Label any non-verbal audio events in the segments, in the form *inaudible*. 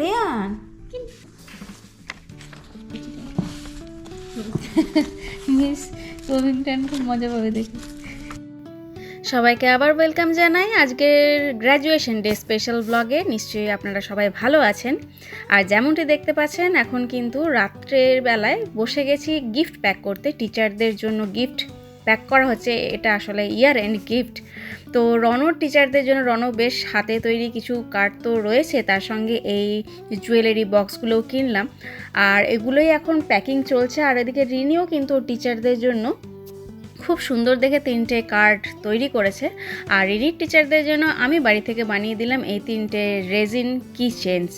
Rayan. *laughs* Miss কবিংটন খুব মজা পাবে দেখি সবাইকে আবার ওয়েলকাম জানাই। আজকের গ্র্যাজুয়েশন ডে স্পেশাল ব্লগে নিশ্চয়ই আপনারা সবাই ভালো আছেন। আর যেমনটি দেখতে পাচ্ছেন, এখন কিন্তু রাত্রের বেলায় বসে গেছি গিফট প্যাক করতে। টিচারদের জন্য গিফট প্যাক করা হচ্ছে, এটা আসলে ইয়ার এন্ড গিফট তো রনর টিচারদের জন্য, রন বেশ হাতে তৈরি কিছু কার্ড তো রয়েছে, তার সঙ্গে এই জুয়েলারি বক্সগুলোও কিনলাম। আর এগুলোই এখন প্যাকিং চলছে, আর এদিকে রিনিও কিন্তু টিচারদের জন্য খুব সুন্দর দেখে তিনটে কার্ড তৈরি করেছে। আর রিনির টিচারদের জন্য আমি বাড়ি থেকে বানিয়ে দিলাম এই তিনটে রেজিন কি চেন্স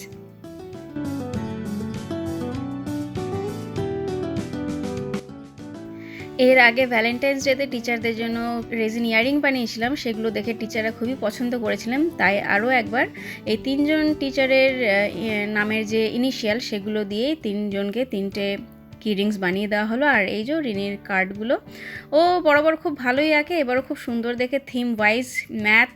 এর আগে ভ্যালেন্টাইন্স ডেতে টিচারদের জন্য রেজিন ইয়ারিং বানিয়েছিলাম, সেগুলো দেখে টিচাররা খুবই পছন্দ করেছিলেন। তাই আরও একবার, এই তিনজন টিচারের নামের যে ইনিশিয়াল সেগুলো দিয়েই তিনজনকে তিনটে রিংস বানিয়ে দেওয়া হলো, আর এই যে রিনির কার্ডগুলো ও বরাবর খুব ভালোই আঁকে এবারও খুব সুন্দর দেখে থিম ওয়াইজ ম্যাথ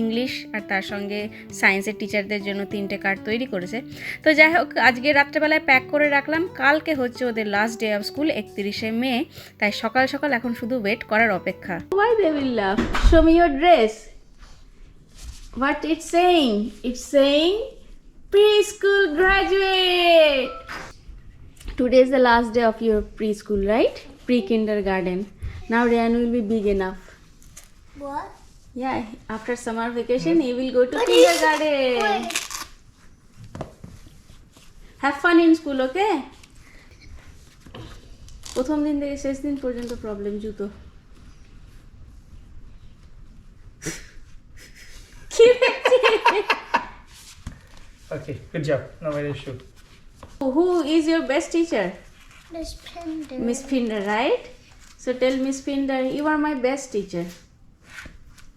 ইংলিশ আর তার সঙ্গে সায়েন্সের টিচারদের জন্য তিনটে কার্ড তৈরি করেছে। তো যাই হোক, আজকে রাত্রেবেলায় প্যাক করে রাখলাম, কালকে হচ্ছে ওদের লাস্ট ডে অফ স্কুল একত্রিশে মে, তাই সকাল সকাল এখন শুধু ওয়েট করার অপেক্ষা। Why they will love show me your dress what it's saying it's saying preschool graduate Today is the last day of your preschool, right? Pre kindergarten. Now Ryan will be big enough. What? Yeah, after summer vacation, he will go to What is- kindergarten. Wait. Have fun in school, okay? প্রথম দিন থেকে শেষ দিন পর্যন্ত problem জুতো কি দেখছিস? Okay, good job. Now wear your shoe. Who is your best teacher? Miss Pender. Miss Pinder, right? So tell Miss Pinder, you are my best teacher.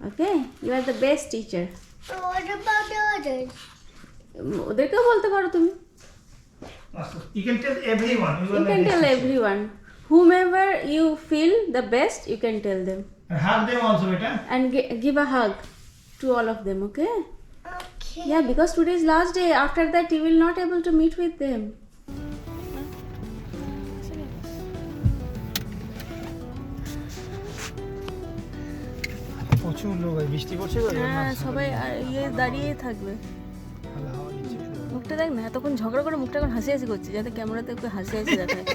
Okay, you are the best teacher. But what about the others? উম, ওদেরকেও বলতে পারো তুমি You can tell everyone. You, You are can the tell best teacher. everyone. Whomever you feel the best, you can tell them. And hug them also, beta. And gi- give a hug to all of them, okay? Okay. Yeah, because today is last day. After that, you will not able to meet with them. প্রচুর লোক হয় বৃষ্টি পড়ছে তো হ্যাঁ সবাই ইয়ে দাঁড়িয়ে থাকবে মুখটা দেখ না এতক্ষণ ঝগড়া করে মুখটা এখন হাসি হাসি করছে যাতে ক্যামেরাতে একটু হাসি হাসি দেখায়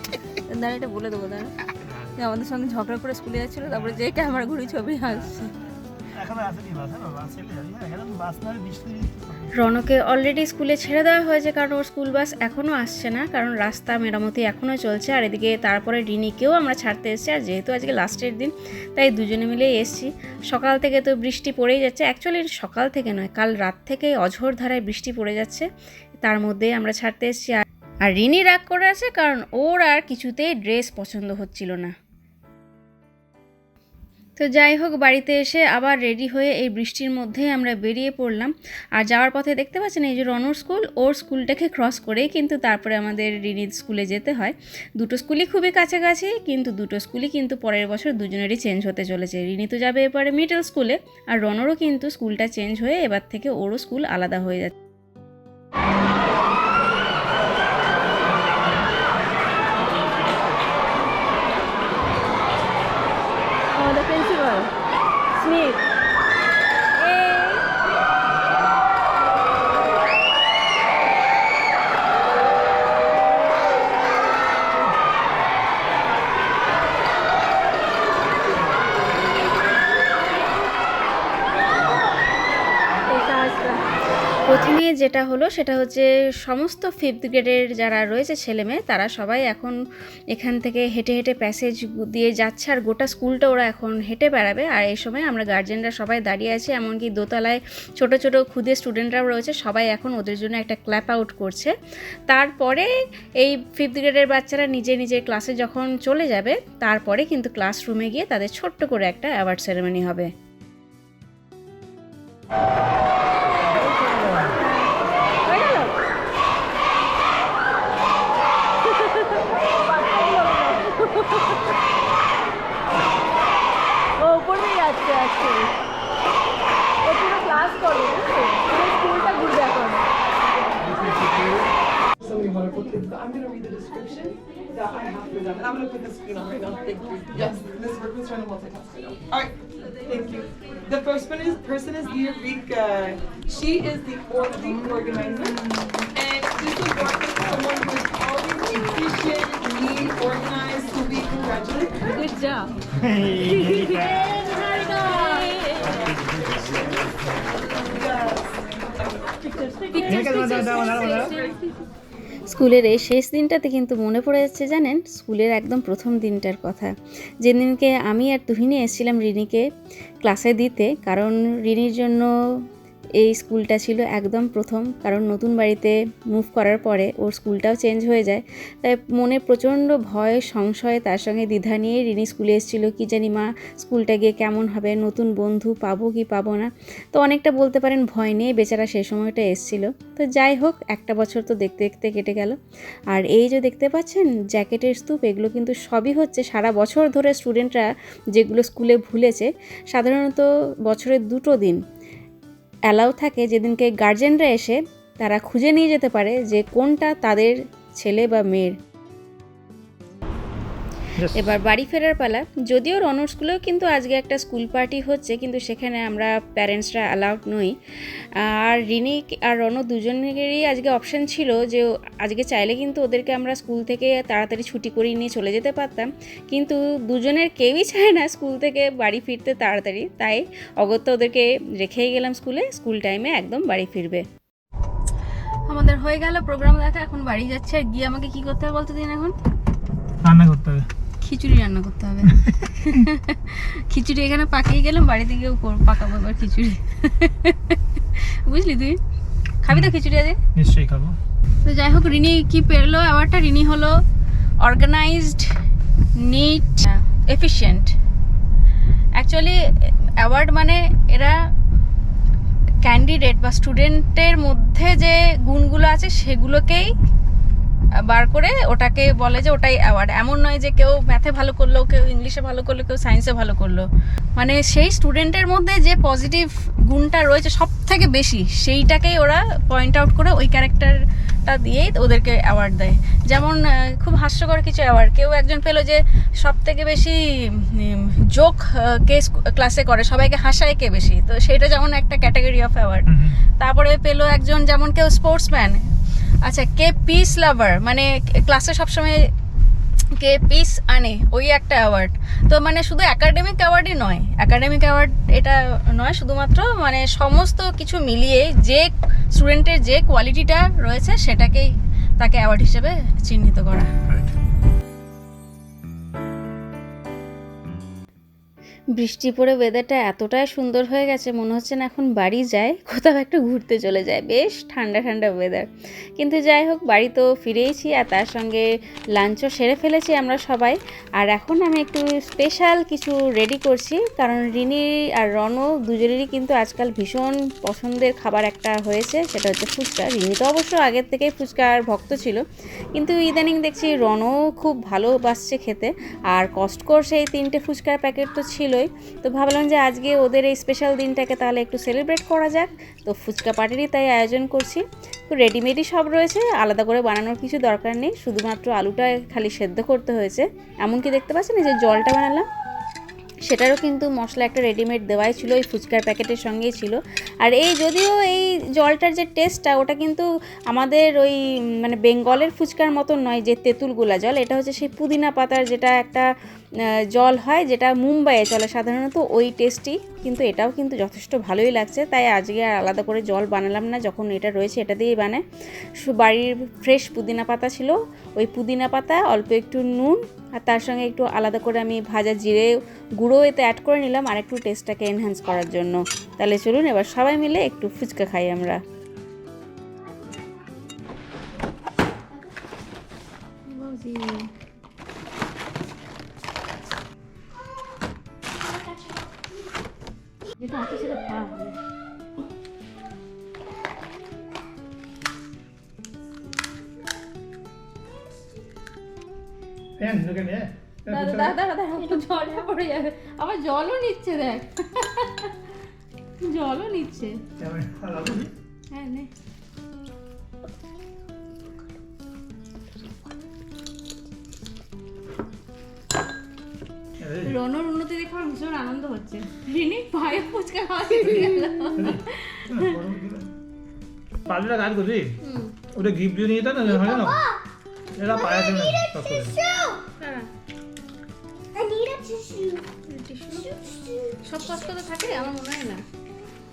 দাঁড়িয়ে এটা বলে দেবো দাঁড়া যে আমাদের সঙ্গে ঝগড়া করে স্কুলে যাচ্ছিল তারপরে যে ক্যামেরা ঘুরি ছবি হাসছে এখন আসেনি বাস বাস এলে যাবি না এখন বাস না বৃষ্টি রনকে অলরেডি স্কুলে ছেড়ে দেওয়া হয়েছে কারণ ওর স্কুল বাস এখনও আসছে না, কারণ রাস্তা মেরামতি এখনও চলছে। আর এদিকে তারপরে রিনিকেও আমরা ছাড়তে এসেছি, আর যেহেতু আজকে লাস্টের দিন, তাই দুজনে মিলেই এসেছি। সকাল থেকে তো বৃষ্টি পড়েই যাচ্ছে। অ্যাকচুয়ালি সকাল থেকে নয়, কাল রাত থেকে অঝোর ধারায় বৃষ্টি পড়ে যাচ্ছে। তার মধ্যেই আমরা ছাড়তে এসেছি। আর রিনি রাগ করে আছে কারণ ওর আর কিছুতেই ড্রেস পছন্দ হচ্ছিল না। তো যাই হোক, বাড়িতে এসে আবার রেডি হয়ে এই বৃষ্টির মধ্যেই আমরা বেরিয়ে পড়লাম। আর যাওয়ার পথে দেখতে পাচ্ছেন, এই যে রনর স্কুল, ওর স্কুলটাকে ক্রস করেই কিন্তু তারপরে আমাদের রিনির স্কুলে যেতে হয়। দুটো স্কুলই খুবই কাছাকাছি, কিন্তু দুটো স্কুলই কিন্তু পরের বছর দুজনেরই চেঞ্জ হতে চলেছে। রিনি তো যাবে এবারে মিডল স্কুলে আর রনরও কিন্তু স্কুলটা চেঞ্জ হয়ে এবার থেকে ওরও স্কুল আলাদা হয়ে যাচ্ছে। Smith. যেটা হলো সেটা হচ্ছে সমস্ত ফিফথ গ্রেডের যারা রয়েছে ছেলেমেয়ে তারা সবাই এখন এখান থেকে হেঁটে হেঁটে প্যাসেজ দিয়ে যাচ্ছে আর গোটা স্কুলটা ওরা এখন হেঁটে বেড়াবে। আর এই সময় আমরা গার্জেনরা সবাই দাঁড়িয়ে আছি, এমনকি দোতলায় ছোট ছোট ক্ষুদে স্টুডেন্টরাও রয়েছে, সবাই এখন ওদের জন্য একটা ক্ল্যাপ আউট করছে। তারপরে এই ফিফথ গ্রেডের বাচ্চারা নিজে নিজের ক্লাসে যখন চলে যাবে, তারপরে কিন্তু ক্লাসরুমে গিয়ে তাদের ছোট্ট করে একটা অ্যাওয়ার্ড সেরেমনি হবে। And I'm gonna put this screen on right now. Thank you. Yes, Ms. Workman's trying to multitask right now. All right. Thank you. The first one is, person is Eureka. She is the, or, organizer. And this was born from someone who is always efficient, neat, organized, to be congratulated. Good job. yes, Pictures, pictures, pictures, pictures, pictures, pictures. স্কুলের এই শেষ দিনটাতে কিন্তু মনে পড়ে যাচ্ছে জানেন? স্কুলের একদম প্রথম দিনটার কথা। যেদিনকে আমি আর তুহিনী এসেছিলাম রিনিকে ক্লাসে দিতে, কারণ রিনির জন্য এই স্কুলটা ছিল একদম প্রথম, কারণ নতুন বাড়িতে মুভ করার পরে ওর স্কুলটাও চেঞ্জ হয়ে যায়। তাই মনে প্রচণ্ড ভয়, সংশয়, তার সঙ্গে দ্বিধা নিয়ে রিনি স্কুলে এসেছিল, কি জানি মা, স্কুলটা গিয়ে কেমন হবে? নতুন বন্ধু পাবো কি পাবো না? তো অনেকটা বলতে পারেন ভয় নিয়ে বেচারা সেই সময়টা এসেছিল। তো যাই হোক, একটা বছর তো দেখতে দেখতে কেটে গেল। আর এই যে দেখতে পাচ্ছেন, জ্যাকেটের স্তূপ, এগুলো কিন্তু সবই হচ্ছে সারা বছর ধরে স্টুডেন্টরা যেগুলো স্কুলে ভুলেছে, সাধারণত বছরের দুটো দিন। অ্যালাউ থাকে যেদিনকে গার্জেনরা এসে তারা খুঁজে নিয়ে যেতে পারে যে কোনটা তাদের ছেলে বা মেয়ের। এবার বাড়ি ফেরার পালা। যদিও রনর স্কুলেও কিন্তু আজকে একটা স্কুল পার্টি হচ্ছে কিন্তু সেখানে আমরা প্যারেন্টসরা অ্যালাউড নই। আর রিনি আর রন দুজনেরই আজকে অপশন ছিল যে আজকে চাইলে কিন্তু ওদেরকে আমরা স্কুল থেকে তাড়াতাড়ি ছুটি করিয়ে নিয়ে চলে যেতে পারতাম। কিন্তু দুজনের কেউই চায় না স্কুল থেকে বাড়ি ফিরতে তাড়াতাড়ি। তাই অগত্যা ওদেরকে রেখেই গেলাম স্কুলে। স্কুল টাইমে একদম বাড়ি ফিরবে। আমাদের হয়ে গেল প্রোগ্রাম দেখা এখন বাড়ি যাচ্ছে। আর গিয়ে আমাকে কি করতে হবে বলতো দিন এখন? রান্না করতে হবে। খিচুড়ি রান্না করতে হবে। খিচুড়ি এখানে পাকিয়ে গেলাম বাড়িতে গিয়েও কর- পাকাবো এবার খিচুড়ি। বুঝলি তুই? খাবি তো খিচুড়ি আজকে? নিশ্চয়ই খাব। তো যাই হোক রিনি কি পেরলো অ্যাওয়ার্ডটা রিনি হলো organised neat efficient actually award মানে এরা ক্যান্ডিডেট বা স্টুডেন্টের মধ্যে যে গুণগুলো আছে সেগুলোকেই বার করে ওটাকে বলে যে ওটাই অ্যাওয়ার্ড এমন নয় যে কেউ ম্যাথে ভালো করল কেউ ইংলিশে ভালো করল কেউ সায়েন্সে ভালো করল। মানে সেই স্টুডেন্টের মধ্যে যে পজিটিভ গুণটা রয়েছে সব থেকে বেশি সেইটাকেই ওরা পয়েন্ট আউট করে ওই ক্যারেক্টারটা দিয়েই ওদেরকে অ্যাওয়ার্ড দেয়। যেমন খুব হাস্যকর কিছু অ্যাওয়ার্ড কেউ একজন পেল যে সব থেকে বেশি জোক কে ক্লাসে করে সবাইকে হাসায় কে বেশি? তো সেটা যেমন একটা ক্যাটাগরি অফ অ্যাওয়ার্ড। তারপরে পেল একজন যেমন কেউ স্পোর্টসম্যান আচ্ছা কে পিস লাভার মানে ক্লাসে সবসময় কে পিস আনে? ওই একটা অ্যাওয়ার্ড তো মানে শুধু একাডেমিক অ্যাওয়ার্ডই নয়। একাডেমিক অ্যাওয়ার্ড এটা নয়, শুধুমাত্র মানে সমস্ত কিছু মিলিয়ে যে স্টুডেন্টের যে কোয়ালিটিটা রয়েছে, সেটাকেই তাকে অ্যাওয়ার্ড হিসেবে চিহ্নিত করা। বৃষ্টি পড়ে ওয়েদারটা এতটাই সুন্দর হয়ে গেছে, মনে হচ্ছে না এখন বাড়ি যায়, কোথাও একটু ঘুরতে চলে যায়। বেশ ঠান্ডা ঠান্ডা ওয়েদার কিন্তু যাই হোক, বাড়ি তো ফিরেইছি আর তার সঙ্গে লাঞ্চও সেরে ফেলেছি আমরা সবাই। আর এখন আমি একটু স্পেশাল কিছু রেডি করছি, কারণ রিনি আর রণ দুজনেরই কিন্তু আজকাল ভীষণ পছন্দের খাবার একটা হয়েছে, সেটা হচ্ছে ফুচকা। রিনি তো অবশ্য আগের থেকেই ফুচকার ভক্ত ছিল, কিন্তু ইদানিং দেখছি রনও খুব ভালোবাসছে খেতে। আর কস্টকোর সেই তিনটে ফুচকার প্যাকেট তো ছিলই। তো ভাবলাম যে আজকে ওদের এই স্পেশাল দিনটাকে তাহলে একটু সেলিব্রেট করা যাক। তো ফুচকা পার্টিরই তাই আয়োজন করছি। তো রেডিমেডই সব রয়েছে, আলাদা করে বানানোর কিছু দরকার নেই। শুধুমাত্র আলুটা খালি সেদ্ধ করতে হয়েছে। এমনকি দেখতে পাচ্ছেন যে জলটা বানালাম, সেটারও কিন্তু মশলা একটা রেডিমেড দেওয়াই ছিল ওই ফুচকার প্যাকেটের সঙ্গেই ছিল। আর এই যদিও এই জলটার যে টেস্টটা ওটা কিন্তু আমাদের ওই মানে বেঙ্গলের ফুচকার মতন নয়, যে তেঁতুলগুলা জল, এটা হচ্ছে সেই পুদিনা পাতার যেটা একটা জল হয় যেটা মুম্বাইয়ে চলে সাধারণত, ওই টেস্টই কিন্তু এটাও কিন্তু যথেষ্ট ভালোই লাগছে। তাই আজকে আর আলাদা করে জল বানালাম না, যখন এটা রয়েছে এটা দিয়েই বানায় বাড়ির ফ্রেশ পুদিনা পাতা ছিল, ওই পুদিনা পাতা, অল্প একটু নুন, আর তার সঙ্গে একটু আলাদা করে আমি ভাজা জিরে গুঁড়ো এতে অ্যাড করে নিলাম, আর একটু টেস্টটাকে এনহ্যান্স করার জন্য। তাহলে চলুন, এবার সবাই মিলে একটু ফুচকা খাই আমরা। যেটা আছে সেটা খাওয়া হবে। আমার জলও নিচ্ছে দেখ। জলও নিচ্ছে। হ্যাঁ নে। রনুর আমার ভীষণ আনন্দ হচ্ছে। রিনি পায়ে ফুচকা খাওয়া শিখে গেল। কাজ করছি ওটা গিফট দিয়ে নিয়ে না হয় না। এরা পায়ে সব tissue. টিস্যু সব কষ্ট তো থাকে আমার মনে হয় না।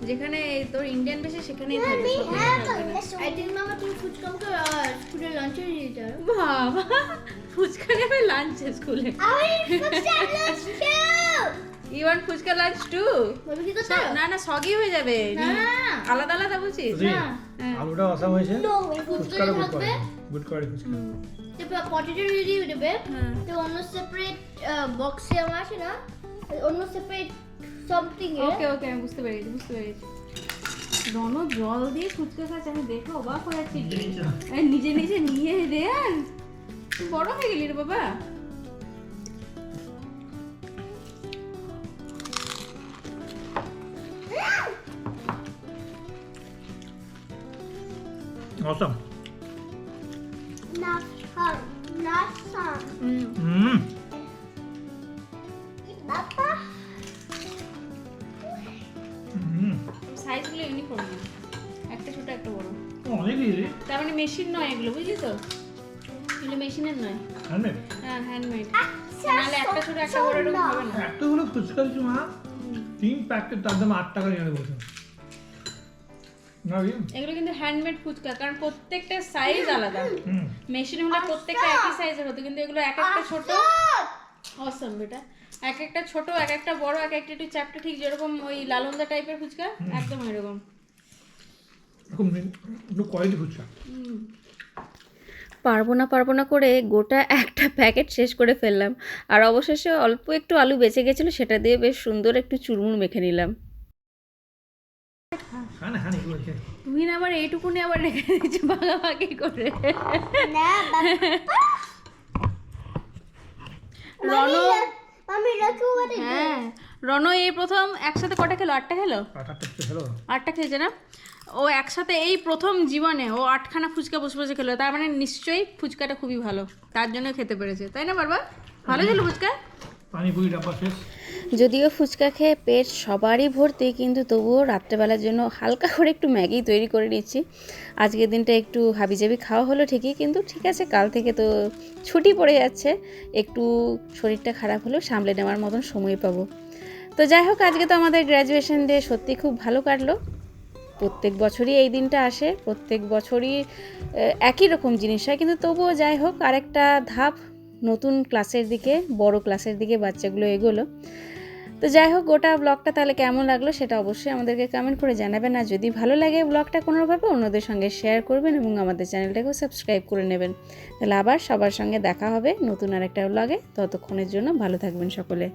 যেখানে তোর ইন্ডিয়ান বেশি সেখানেই থাকে Mommy, সব। have জায়গায় a থাকে Mama তুমি ফুচকা আমাকে স্কুলে লাঞ্চে দিয়ে দাও বাবা ফুচকা নেবে লাঞ্চে স্কুলে. You want fuchka lunch to না না সগি হয়ে যাবে। আলাদা আলাদা বলছিস? হ্যাঁ। আলুটা অসাম হয়েছে। ফুচকাটা গুড করে গুড করে ফুচকা। তারপর পটেটো রেডি হয়ে হ্যাঁ। তো অন্য সেপারেট বক্সে আমার আছে না? অন্য সেপারেট সামথিং ওকে ওকে আমি বুঝতে পেরেছি বুঝতে পেরেছি। রণ জল দিয়ে ফুচকা খাচ্ছে আমি দেখে অবাক নিজে নিজে নিয়ে রেয়ান তুই বড় হয়ে গেলি রে বাবা। অসাম না সাম না সাম হুম হুম তার মানে মেশিন নয় এগুলো বুঝলি তো? এগুলো মেশিনের নয়। হ্যান্ডমেড হ্যাঁ হ্যান্ডমেড আচ্ছা, নাহলে একটা ছোট একটা বড় এরকম হবে না। এতগুলো ফুচকা দিচ্ছি মা। তিন প্যাকেট তার দাম আট টাকা নিয়ে বলছে। এগুলো কিন্তু হ্যান্ডমেড ফুচকা কারণ প্রত্যেকটা সাইজ আলাদা। মেশিন হলে প্রত্যেকটা একই সাইজের হতো কিন্তু এগুলো এক একটা ছোট। অসম বেটা। এক একটা ছোট এক একটা বড় এক একটা একটু চ্যাপটা ঠিক যেরকম ওই লালন্দা টাইপের ফুচকা একদম এরকম এরকম একটু কোয়ালিটি ফুচকা পারব না পারব না করে গোটা একটা প্যাকেট শেষ করে ফেললাম। আর অবশেষে অল্প একটু আলু বেঁচে গেছিল সেটা দিয়ে বেশ সুন্দর একটু চুরমুর মেখে নিলাম। হ্যাঁ না হ্যাঁ খেয়ে। তুই না আবার এইটুকুনি আবার রেখে দিচ্ছ ভাগাভাগি করে। না বাবা। রণ হ্যাঁ এই প্রথম একসাথে কটা খেলো? আটটা খেলো। আটটা খেয়েছে না? ও একসাথে এই প্রথম জীবনে ও আটখানা ফুচকা বসে বসে খেলো তার মানে নিশ্চয়ই ফুচকাটা খুবই ভালো তার জন্য খেতে পেরেছে তাই না বারবার? ভালো ছিল ফুচকা? পানিপুরি ডাব্বা শেষ। যদিও ফুচকা খেয়ে পেট সবারই ভর্তি কিন্তু তবুও রাত্রেবেলার জন্য হালকা করে একটু ম্যাগি তৈরি করে নিচ্ছি। আজকের দিনটা একটু হাবিজাবি খাওয়া হলো ঠিকই কিন্তু ঠিক আছে কাল থেকে তো ছুটি পড়ে যাচ্ছে একটু শরীরটা খারাপ হলেও সামলে নেওয়ার মতন সময় পাবো। তো যাই হোক আজকে তো আমাদের গ্র্যাজুয়েশন ডে সত্যি খুব ভালো কাটলো। প্রত্যেক বছরই এই দিনটা আসে, প্রত্যেক বছরই একই রকম জিনিস হয়। কিন্তু তবুও যাই হোক, আরেকটা ধাপ নতুন ক্লাসের দিকে, বড় ক্লাসের দিকে বাচ্চাগুলো এগোলো। তো যাই হোক, গোটা ব্লগটা তাহলে কেমন লাগল সেটা অবশ্যই আমাদেরকে কমেন্ট করে জানাবেন। আর যদি ভালো লাগে ব্লগটা কোনোভাবে, অন্যদের সঙ্গে শেয়ার করবেন এবং আমাদের চ্যানেলটাকেও সাবস্ক্রাইব করে নেবেন। তাহলে আবার সবার সঙ্গে দেখা হবে নতুন আরেকটা ব্লগে ততক্ষণের জন্য ভালো থাকবেন সকলে।